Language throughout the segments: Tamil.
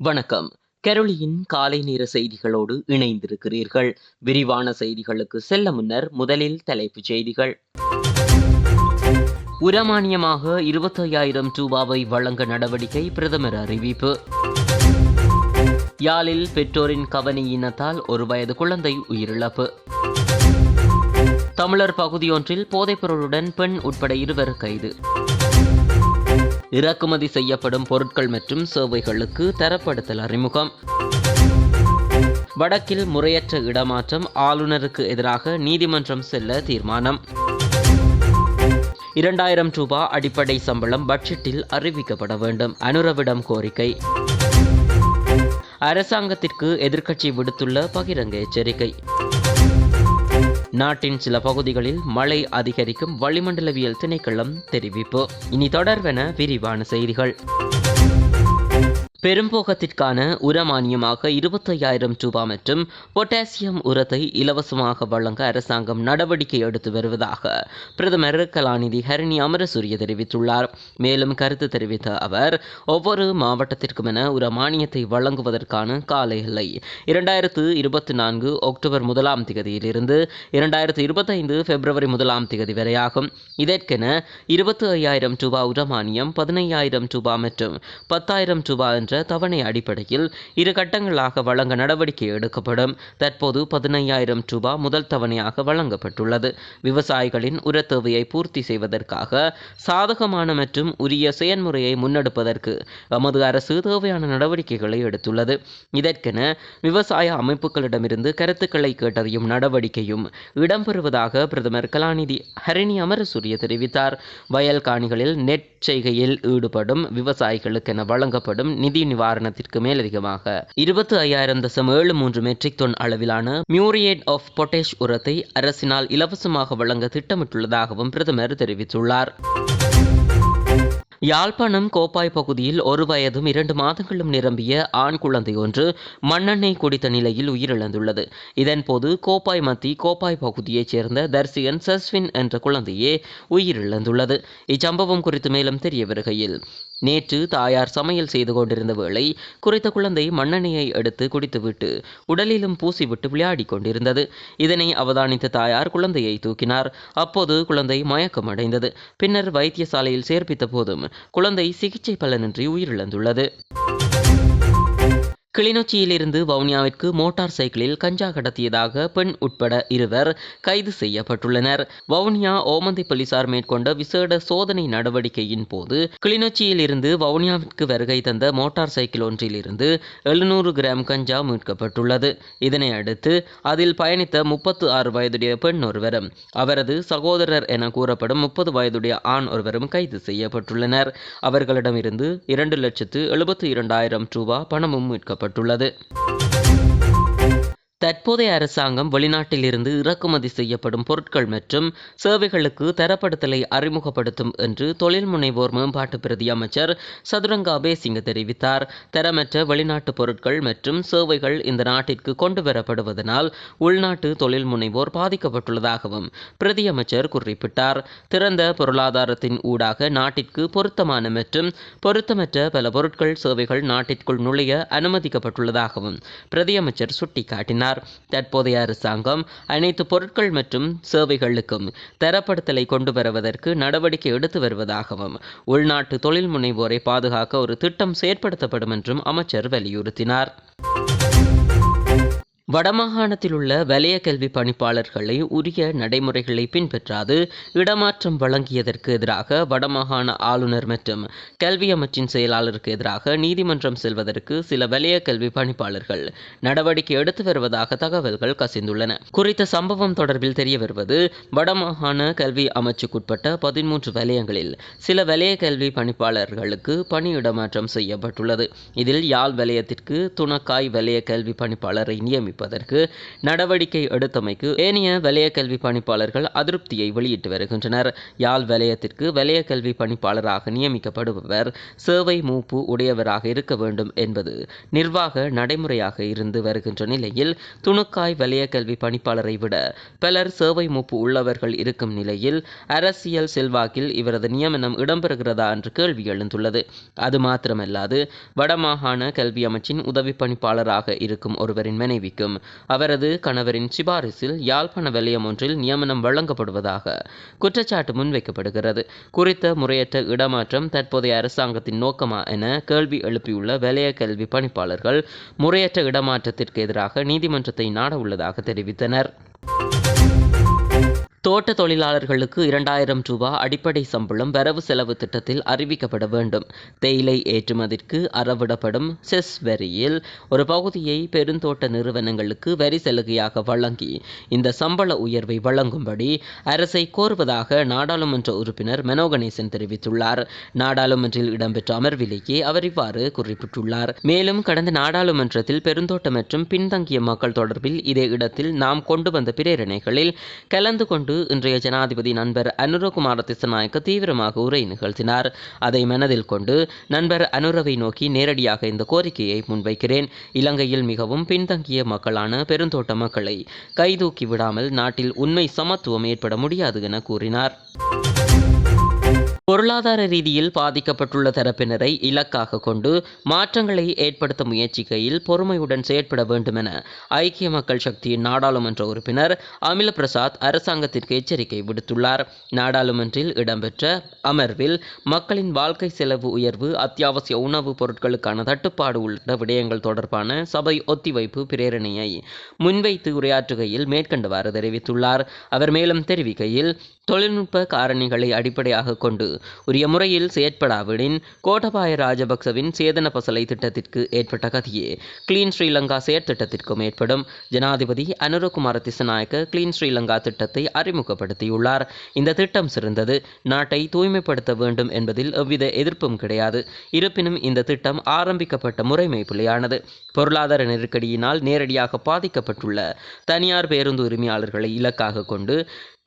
வணக்கம். கெரோலியின் காலை நேர செய்திகளோடு இணைந்திருக்கிறீர்கள். விரிவான செய்திகளுக்கு செல்ல முன்னர் முதலில் தலைப்புச் செய்திகள். உரமானியமாக இருபத்தையாயிரம் ரூபாவை வழங்க நடவடிக்கை பிரதமர் அறிவிப்பு. யாழில் பெற்றோரின் கவனியினத்தால் ஒரு வயது குழந்தை உயிரிழப்பு. தமிழர் பகுதியொன்றில் போதைப்பொருளுடன் பெண் உட்பட இருவர் கைது. இறக்குமதி செய்யப்படும் பொருட்கள் மற்றும் சேவைகளுக்கு தரப்படுத்தல் அறிமுகம். வடக்கில் முறையற்ற இடமாற்றம் ஆளுநருக்கு எதிராக நீதிமன்றம் செல்ல தீர்மானம். இரண்டாயிரம் ரூபாய் அடிப்படை சம்பளம் பட்ஜெட்டில் அறிவிக்கப்பட வேண்டும் அனுரவிடம் கோரிக்கை. அரசாங்கத்திற்கு எதிர்க்கட்சி விடுத்துள்ள பகிரங்க எச்சரிக்கை. நாட்டின் சில பகுதிகளில் மழை அதிகரிக்கும் வளிமண்டலவியல் திணைக்களம் தெரிவிப்பு. இனி தொடர்வென விரிவான செய்திகள். பெரும்போகத்திற்கான உரமானியமாக இருபத்தையாயிரம் ரூபாய் மற்றும் பொட்டாசியம் உரத்தை இலவசமாக வழங்க அரசாங்கம் நடவடிக்கை எடுத்து வருவதாக பிரதமர் கலாநிதி ஹரணி அமரசூரிய தெரிவித்துள்ளார். மேலும் கருத்து தெரிவித்த அவர் ஒவ்வொரு மாவட்டத்திற்கும் என உரமானியத்தை வழங்குவதற்கான கால எல்லை இரண்டாயிரத்து இருபத்தி நான்கு அக்டோபர் முதலாம் திகதியிலிருந்து இரண்டாயிரத்து இருபத்தைந்து பிப்ரவரி முதலாம் திகதி வரையாகும். இதற்கென இருபத்தி ஐயாயிரம் ரூபாய் உரமானியம் பதினையாயிரம் ரூபாய் மற்றும் பத்தாயிரம் ரூபாய் என்ற தவணை அடிப்படையில் இரு கட்டங்களாக வழங்க நடவடிக்கை எடுக்கப்படும். தற்போது பதினையாயிரம் ரூபாய் முதல் தவணையாக வழங்கப்பட்டுள்ளது. விவசாயிகளின் உர தேவையை பூர்த்தி செய்வதற்காக சாதகமான மற்றும் உரிய செயன்முறையை முன்னெடுப்பதற்கு எமது அரசு தேவையான நடவடிக்கைகளை எடுத்துள்ளது. இதற்கென விவசாய அமைப்புகளிடமிருந்து கருத்துக்களை கேட்டறியும் நடவடிக்கையும் இடம்பெறுவதாக பிரதமர் கலாநிதி ஹரிணி அமரசூரிய தெரிவித்தார். வயல் காணிகளில் நெட் செய்கையில் ஈடுபடும் விவசாயிகளுக்கென வழங்கப்படும் நிதி நிவாரணத்திற்கு மேலதிகமாக இருபத்தி ஐயாயிரம் தசம் ஏழு மூன்று மெட்ரிக் டன் அளவிலான மியூரியேட் ஆஃப் பொட்டேஷ் உரத்தை அரசினால் இலவசமாக வழங்க திட்டமிட்டுள்ளதாகவும் பிரதமர் தெரிவித்துள்ளார். யாழ்ப்பாணம் கோப்பாய் பகுதியில் ஒரு வயதும் இரண்டு மாதங்களும் நிரம்பிய ஆண் குழந்தை ஒன்று மண்ணெண்ணெய் குடித்த நிலையில் உயிரிழந்துள்ளது. இதன்போது கோப்பாய் மத்தி கோப்பாய் பகுதியைச் சேர்ந்த தர்சிகன் சஸ்வின் என்ற குழந்தையே உயிரிழந்துள்ளது. இச்சம்பவம் குறித்து மேலும் தெரிய வருகையில் நேற்று தாயார் சமையல் செய்து கொண்டிருந்த வேளை குறைத்த குழந்தை மண்ணெண்ணெயை எடுத்து குடித்துவிட்டு உடலிலும் பூசிவிட்டு விளையாடி கொண்டிருந்தது. இதனை அவதானித்த தாயார் குழந்தையை தூக்கினார். அப்போது குழந்தை மயக்கமடைந்தது. பின்னர் வைத்தியசாலையில் சேர்ப்பித்த போதும் குழந்தை சிகிச்சை பலனின்றி உயிரிழந்துள்ளது. கிளிநொச்சியிலிருந்து வவுனியாவிற்கு மோட்டார் சைக்கிளில் கஞ்சா கடத்தியதாக பெண் உட்பட இருவர் கைது செய்யப்பட்டுள்ளனர். வவுனியா ஓமந்தை போலீசார் மேற்கொண்ட விசேட சோதனை நடவடிக்கையின் போது கிளிநொச்சியில் இருந்து வவுனியாவிற்கு வருகை தந்த மோட்டார் சைக்கிள் ஒன்றிலிருந்து எழுநூறு கிராம் கஞ்சா மீட்கப்பட்டுள்ளது. இதனை அடுத்து அதில் பயணித்த முப்பத்து ஆறு வயதுடைய பெண் ஒருவரும் அவரது சகோதரர் என கூறப்படும் முப்பது வயதுடைய ஆண் ஒருவரும் கைது செய்யப்பட்டுள்ளனர். அவர்களிடமிருந்து இரண்டு லட்சத்து எழுபத்தி இரண்டாயிரம் ரூபாய் பணமும் மீட்கப்பட்டுள்ளது தற்போதைய அரசாங்கம் வெளிநாட்டிலிருந்து இறக்குமதி செய்யப்படும் பொருட்கள் மற்றும் சேவைகளுக்கு தரப்படுத்தலை அறிமுகப்படுத்தும் என்று தொழில் முனைவோர் மேம்பாட்டு பிரதி அமைச்சர் சதுரங்கா பேசிங்க தெரிவித்தார். தரமற்ற வெளிநாட்டு பொருட்கள் மற்றும் சேவைகள் இந்த நாட்டிற்கு கொண்டு வரப்படுவதனால் உள்நாட்டு தொழில் முனைவோர் பாதிக்கப்பட்டுள்ளதாகவும் பிரதி அமைச்சர் குறிப்பிட்டார். திறந்த பொருளாதாரத்தின் ஊடாக நாட்டிற்கு பொருத்தமான மற்றும் பொருத்தமற்ற பல பொருட்கள் சேவைகள் நாட்டிற்குள் நுழைய அனுமதிக்கப்பட்டுள்ளதாகவும் பிரதி அமைச்சர் சுட்டிக்காட்டினார். கூறினார். தற்போதைய அரசாங்கம் அனைத்து பொருட்கள் மற்றும் சேவைகளுக்கும் தரப்படுத்தலை கொண்டு வருவதற்கு நடவடிக்கை எடுத்து வருவதாகவும் உள்நாட்டு தொழில் முனைவோரை பாதுகாக்க ஒரு திட்டம் செயற்படுத்தப்படும் என்றும் அமைச்சர் வலியுறுத்தினார். வடமாகாணத்தில் உள்ள வலய கல்வி பணிப்பாளர்களை உரிய நடைமுறைகளை பின்பற்றாது இடமாற்றம் வழங்கியதற்கு எதிராக வடமாகாண ஆளுநர் மற்றும் கல்வி அமைச்சின் செயலாளருக்கு எதிராக நீதிமன்றம் செல்வதற்கு சில வலய கல்வி பணிப்பாளர்கள் நடவடிக்கை எடுத்து வருவதாக தகவல்கள் கசிந்துள்ளன. குறித்த சம்பவம் தொடர்பில் தெரிய வருவது வடமாகாண கல்வி அமைச்சுக்குட்பட்ட பதிமூன்று வலயங்களில் சில வலய கல்வி பணிப்பாளர்களுக்கு பணி இடமாற்றம் செய்யப்பட்டுள்ளது. இதில் யாழ் வலயத்திற்கு துணக்காய் வலய கல்வி பணிப்பாளரை நியமி அறிவிப்பதற்கு நடவடிக்கை எடுத்தமைக்கு ஏனைய வலய கல்வி பணிப்பாளர்கள் அதிருப்தியை வெளியிட்டு வருகின்றனர். யாழ் வலயத்திற்கு வலய கல்வி பணிப்பாளராக நியமிக்கப்படுபவர் சேவை மூப்பு உடையவராக இருக்க வேண்டும் என்பது நிர்வாக நடைமுறையாக இருந்து வருகின்ற நிலையில் துணுக்காய் வலய கல்வி பணிப்பாளரை விட பலர் சேவை மூப்பு உள்ளவர்கள் இருக்கும் நிலையில் அரசியல் செல்வாக்கில் இவரது நியமனம் இடம்பெறுகிறதா என்று கேள்வி எழுந்துள்ளது. அது மாத்திரமல்லாது வடமாகாண கல்வி அமைச்சின் உதவி பணிப்பாளராக இருக்கும் ஒருவரின் மனைவிக்கும் அவரது கணவரின் சிபாரிசில் யாழ்ப்பாண வலயம் ஒன்றில் நியமனம் வழங்கப்படுவதாக குற்றச்சாட்டு முன்வைக்கப்படுகிறது. குறித்த முறையற்ற இடமாற்றம் தற்போதைய அரசாங்கத்தின் நோக்கமா என கேள்வி எழுப்பியுள்ள வலய கல்வி பணிப்பாளர்கள் முறையற்ற இடமாற்றத்திற்கு எதிராக நீதிமன்றத்தை நாட உள்ளதாக தெரிவித்தனர். தோட்ட தொழிலாளர்களுக்கு இரண்டாயிரம் ரூபாய் அடிப்படை சம்பளம் வரவு செலவு திட்டத்தில் அறிவிக்கப்பட வேண்டும். தேயிலை ஏற்றுமதிக்கு அறவிடப்படும் செஸ் வரியில் ஒரு பகுதியை பெருந்தோட்ட நிறுவனங்களுக்கு வரி சலுகையாக வழங்கி இந்த சம்பள உயர்வை வழங்கும்படி அரசை கோருவதாக நாடாளுமன்ற உறுப்பினர் மனோகணேசன் தெரிவித்துள்ளார். நாடாளுமன்றில் இடம்பெற்ற அமர்விலேயே அவர் இவ்வாறு குறிப்பிட்டுள்ளார். மேலும் கடந்த நாடாளுமன்றத்தில் பெருந்தோட்ட மற்றும் பின்தங்கிய மக்கள் தொடர்பில் இதே இடத்தில் நாம் கொண்டு வந்த பிரேரணைகளில் கலந்து கொண்டு இன்றைய ஜனாதிபதி நண்பர் அனுரகுமார திசநாயக்க தீவிரமாக உரை நிகழ்த்தினார். அதை மனதில் கொண்டு நண்பர் அனுரவை நோக்கி நேரடியாக இந்த கோரிக்கையை முன்வைக்கிறேன். இலங்கையில் மிகவும் பின்தங்கிய மக்களான பெருந்தோட்ட மக்களை கைதூக்கி விடாமல் நாட்டில் உண்மை சமத்துவம் ஏற்பட முடியாது என கூறினார். பொருளாதார ரீதியில் பாதிக்கப்பட்டுள்ள தரப்பினரை இலக்காக கொண்டு மாற்றங்களை ஏற்படுத்த முயற்சிக்கையில் பொறுமையுடன் செயற்பட வேண்டும் என ஐக்கிய மக்கள் சக்தியின் நாடாளுமன்ற உறுப்பினர் அமில பிரசாத் அரசாங்கத்திற்கு எச்சரிக்கை விடுத்துள்ளார். நாடாளுமன்றில் இடம்பெற்ற அமர்வில் மக்களின் வாழ்க்கை செலவு உயர்வு அத்தியாவசிய உணவுப் பொருட்களுக்கான தட்டுப்பாடு உள்ளிட்ட விடயங்கள் தொடர்பான சபை ஒத்திவைப்பு பிரேரணையை முன்வைத்து உரையாற்றுகையில் மேற்கண்டவாறு தெரிவித்துள்ளார். அவர் மேலும் தெரிவிக்கையில் தொழில்நுட்ப காரணிகளை அடிப்படையாக கொண்டு உரிய முறையில் செயற்படாவிடின் கோட்டபாய ராஜபக்சவின் சேதன பசலை திட்டத்திற்கு ஏற்பட்ட கதியே. கிளீன் ஸ்ரீலங்கா செயற்திட்டத்திற்கும் ஏற்படும். ஜனாதிபதி அனுரகுமார திசநாயக்க கிளீன் ஸ்ரீலங்கா திட்டத்தை அறிமுகப்படுத்தியுள்ளார். இந்த திட்டம் சிறந்தது. நாட்டை தூய்மைப்படுத்த வேண்டும் என்பதில் எவ்வித எதிர்ப்பும் கிடையாது. இருப்பினும் இந்த திட்டம் ஆரம்பிக்கப்பட்ட முறைமை பிழையானது பொருளாதார நெருக்கடியினால் நேரடியாக பாதிக்கப்பட்டுள்ள தனியார் பேருந்து உரிமையாளர்களை இலக்காக கொண்டு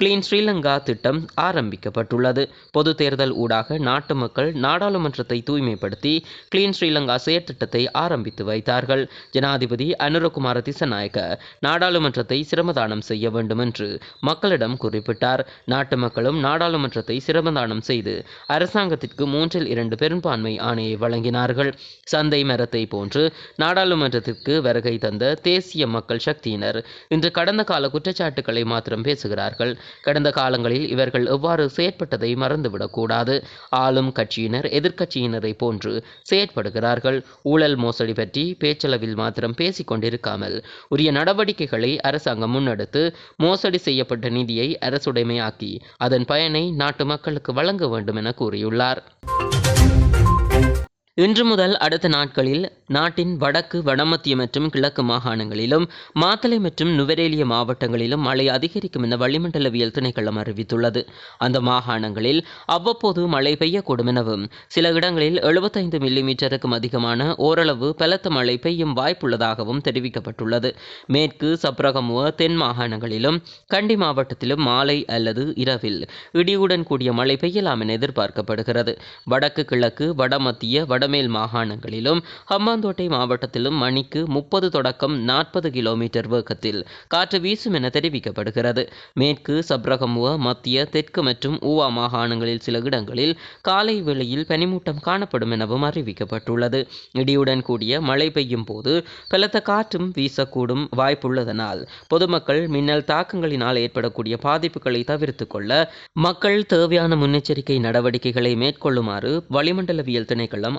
கிளீன் ஸ்ரீலங்கா திட்டம் ஆரம்பிக்கப்பட்டுள்ளது. பொது தேர்தல் ஊடாக நாட்டு மக்கள் நாடாளுமன்றத்தை தூய்மைப்படுத்தி கிளீன் ஸ்ரீலங்கா செயற்திட்டத்தை ஆரம்பித்து வைத்தார்கள். ஜனாதிபதி அனுரகுமார திசநாயக்க நாடாளுமன்றத்தை சிரமதானம் செய்ய வேண்டும் என்று மக்களிடம் குறிப்பிட்டார். நாட்டு மக்களும் நாடாளுமன்றத்தை சிரமதானம் செய்து அரசாங்கத்திற்கு மூன்றில் இரண்டு பெரும்பான்மை ஆணையை வழங்கினார்கள். சந்தை மரத்தை போன்று நாடாளுமன்றத்திற்கு வருகை தந்த தேசிய மக்கள் சக்தியினர் இன்று கடந்த கால குற்றச்சாட்டுக்களை மாத்திரம் பேசுகிறார்கள். கடந்த காலங்களில் இவர்கள் எவ்வாறு செயற்பட்டதை மறந்துவிடக்கூடாது. ஆளும் கட்சியினர் எதிர்க்கட்சியினரை போன்று செயற்படுகிறார்கள். ஊழல் மோசடி பற்றி பேச்சளவில் மாத்திரம் பேசிக் கொண்டிருக்காமல் உரிய நடவடிக்கைகளை அரசாங்கம் முன்னெடுத்து மோசடி செய்யப்பட்ட நிதியை அரசுடைமையாக்கி அதன் பயனை நாட்டு மக்களுக்கு வழங்க வேண்டும் என கூறியுள்ளார். இன்று முதல் அடுத்த நாட்களில் நாட்டின் வடக்கு வடமத்திய மற்றும் கிழக்கு மாகாணங்களிலும் மாத்தளை மற்றும் நுவரேலிய மாவட்டங்களிலும் மழை அதிகரிக்கும் என வளிமண்டலவியல் திணைக்களம் அறிவித்துள்ளது. அந்த மாகாணங்களில் அவ்வப்போது மழை பெய்யக்கூடும் எனவும் சில இடங்களில் எழுபத்தைந்து மில்லிமீட்டருக்கும் அதிகமான ஓரளவு பலத்த மழை பெய்யும் வாய்ப்புள்ளதாகவும் தெரிவிக்கப்பட்டுள்ளது. மேற்கு சப்ரகமுவ தென் மாகாணங்களிலும் கண்டி மாவட்டத்திலும் மாலை அல்லது இரவில் இடியுடன் கூடிய மழை பெய்யலாம் என எதிர்பார்க்கப்படுகிறது. வடக்கு கிழக்கு வடமத்திய வடமேல் மாகாணங்களிலும் ஹம்பாந்தோட்டை மாவட்டத்திலும் மணிக்கு முப்பது தொடக்கம் நாற்பது கிலோமீட்டர் வேகத்தில் காற்று வீசும் என தெரிவிக்கப்படுகிறது. மேற்கு சப்ரகமுவ மத்திய தெற்கு மற்றும் ஊவா மாகாணங்களில் சில இடங்களில் காலை வேளையில் பனிமூட்டம் காணப்படும் எனவும் அறிவிக்கப்பட்டுள்ளது. இடியுடன் கூடிய மழை பெய்யும் போது பலத்த காற்றும் வீசக்கூடும் வாய்ப்புள்ளதனால் பொதுமக்கள் மின்னல் தாக்கங்களினால் ஏற்படக்கூடிய பாதிப்புகளை தவிர்த்து கொள்ள மக்கள் தேவையான முன்னெச்சரிக்கை நடவடிக்கைகளை மேற்கொள்ளுமாறு வளிமண்டலவியல் திணைக்களம்